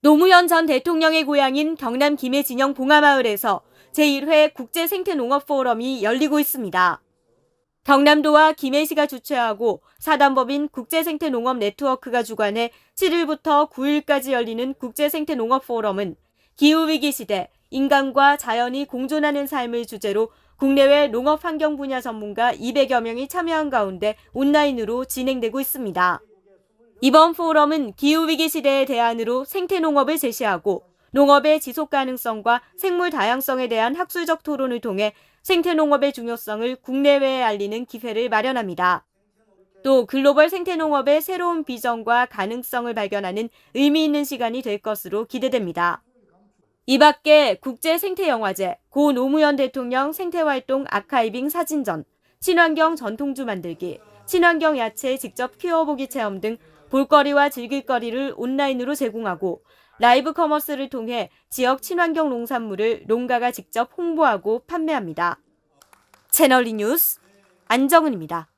노무현 전 대통령의 고향인 경남 김해 진영 봉하마을에서 제1회 국제생태농업포럼이 열리고 있습니다. 경남도와 김해시가 주최하고 사단법인 국제생태농업 네트워크가 주관해 7일부터 9일까지 열리는 국제생태농업 포럼은 기후위기 시대 인간과 자연이 공존하는 삶을 주제로 국내외 농업 환경 분야 전문가 200여 명이 참여한 가운데 온라인으로 진행되고 있습니다. 이번 포럼은 기후위기 시대의 대안으로 생태농업을 제시하고 농업의 지속 가능성과 생물 다양성에 대한 학술적 토론을 통해 생태농업의 중요성을 국내외에 알리는 기회를 마련합니다. 또 글로벌 생태농업의 새로운 비전과 가능성을 발견하는 의미 있는 시간이 될 것으로 기대됩니다. 이 밖에 국제생태영화제, 고 노무현 대통령 생태활동 아카이빙 사진전, 친환경 전통주 만들기, 친환경 야채 직접 키워보기 체험 등 볼거리와 즐길거리를 온라인으로 제공하고 라이브 커머스를 통해 지역 친환경 농산물을 농가가 직접 홍보하고 판매합니다. 채널리 뉴스 안정은입니다.